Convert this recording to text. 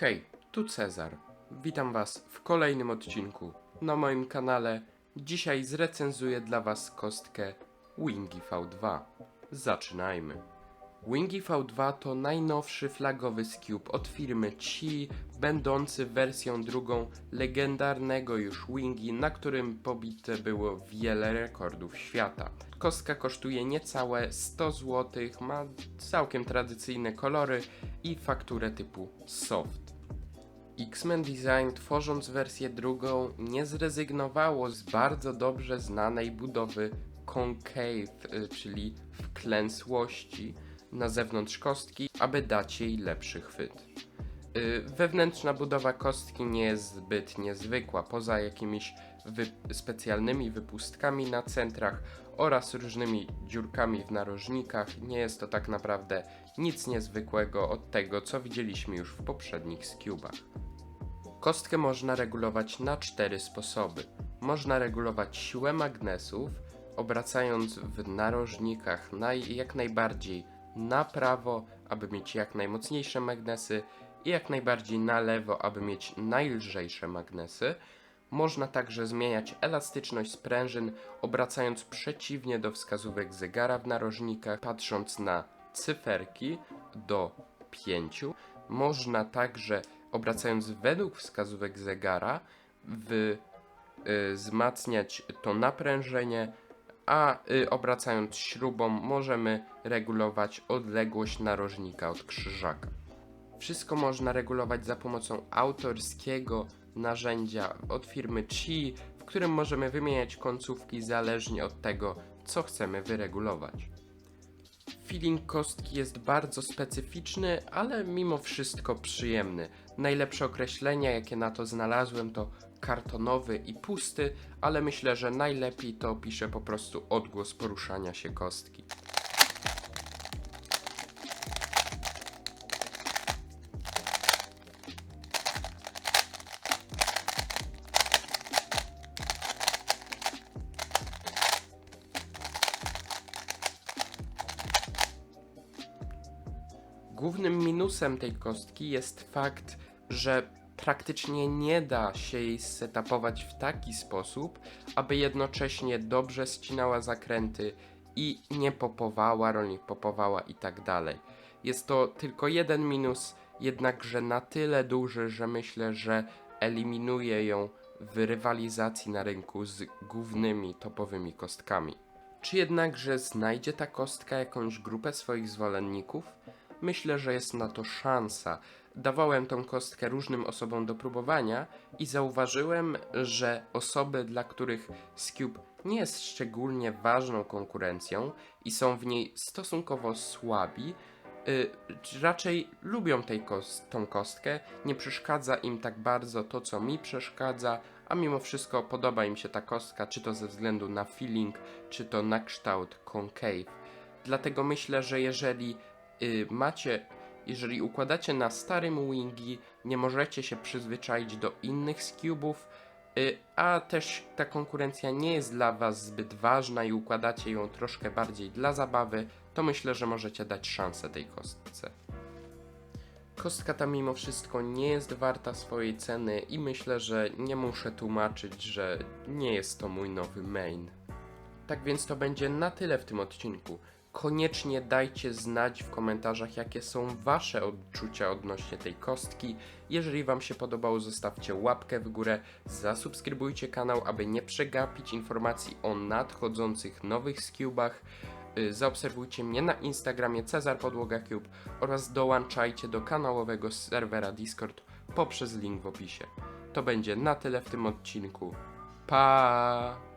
Hej, tu Cezar. Witam Was w kolejnym odcinku na moim kanale. Dzisiaj zrecenzuję dla Was kostkę Wingi V2. Zaczynajmy. Wingi V2 to najnowszy flagowy skube od firmy Chi, będący wersją drugą legendarnego już Wingi, na którym pobite było wiele rekordów świata. Kostka kosztuje niecałe 100 zł, ma całkiem tradycyjne kolory i fakturę typu soft. X-Men Design, tworząc wersję drugą, nie zrezygnowało z bardzo dobrze znanej budowy concave, y, czyli wklęsłości na zewnątrz kostki, aby dać jej lepszy chwyt. Y, Wewnętrzna budowa kostki nie jest zbyt niezwykła, poza jakimiś specjalnymi wypustkami na centrach oraz różnymi dziurkami w narożnikach. Nie jest to tak naprawdę nic niezwykłego od tego, co widzieliśmy już w poprzednich skubach. Kostkę można regulować na cztery sposoby. Można regulować siłę magnesów, obracając w narożnikach jak najbardziej na prawo, aby mieć jak najmocniejsze magnesy i jak najbardziej na lewo, aby mieć najlżejsze magnesy. Można także zmieniać elastyczność sprężyn, obracając przeciwnie do wskazówek zegara w narożnikach, patrząc na cyferki do 5. Można także, obracając według wskazówek zegara, y, wzmacniać to naprężenie, a y, obracając śrubą możemy regulować odległość narożnika od krzyżaka. Wszystko można regulować za pomocą autorskiego narzędzia od firmy Chi, w którym możemy wymieniać końcówki zależnie od tego, co chcemy wyregulować. Feeling kostki jest bardzo specyficzny, ale mimo wszystko przyjemny. Najlepsze określenia, jakie na to znalazłem, to kartonowy i pusty, ale myślę, że najlepiej to opisze po prostu odgłos poruszania się kostki. Głównym minusem tej kostki jest fakt, że praktycznie nie da się jej setupować w taki sposób, aby jednocześnie dobrze ścinała zakręty i nie popowała, rolnik popowała i tak dalej. Jest to tylko jeden minus, jednakże na tyle duży, że myślę, że eliminuje ją w rywalizacji na rynku z głównymi topowymi kostkami. Czy jednakże znajdzie ta kostka jakąś grupę swoich zwolenników? Myślę, że jest na to szansa. Dawałem tą kostkę różnym osobom do próbowania i zauważyłem, że osoby, dla których Scube nie jest szczególnie ważną konkurencją i są w niej stosunkowo słabi, y, raczej lubią tej kos- tą kostkę, nie przeszkadza im tak bardzo to, co mi przeszkadza, a mimo wszystko podoba im się ta kostka, czy to ze względu na feeling, czy to na kształt concave. Dlatego myślę, że jeżeli macie, jeżeli układacie na starym Wingi, nie możecie się przyzwyczaić do innych skubów, y, a też ta konkurencja nie jest dla Was zbyt ważna i układacie ją troszkę bardziej dla zabawy, to myślę, że możecie dać szansę tej kostce. Kostka ta mimo wszystko nie jest warta swojej ceny i myślę, że nie muszę tłumaczyć, że nie jest to mój nowy main. Tak więc to będzie na tyle w tym odcinku. Koniecznie dajcie znać w komentarzach, jakie są Wasze odczucia odnośnie tej kostki. Jeżeli Wam się podobało, zostawcie łapkę w górę, zasubskrybujcie kanał, aby nie przegapić informacji o nadchodzących nowych skubach. Y, Zaobserwujcie mnie na Instagramie Cezar Podłoga Cube oraz dołączajcie do kanałowego serwera Discord poprzez link w opisie. To będzie na tyle w tym odcinku. Pa!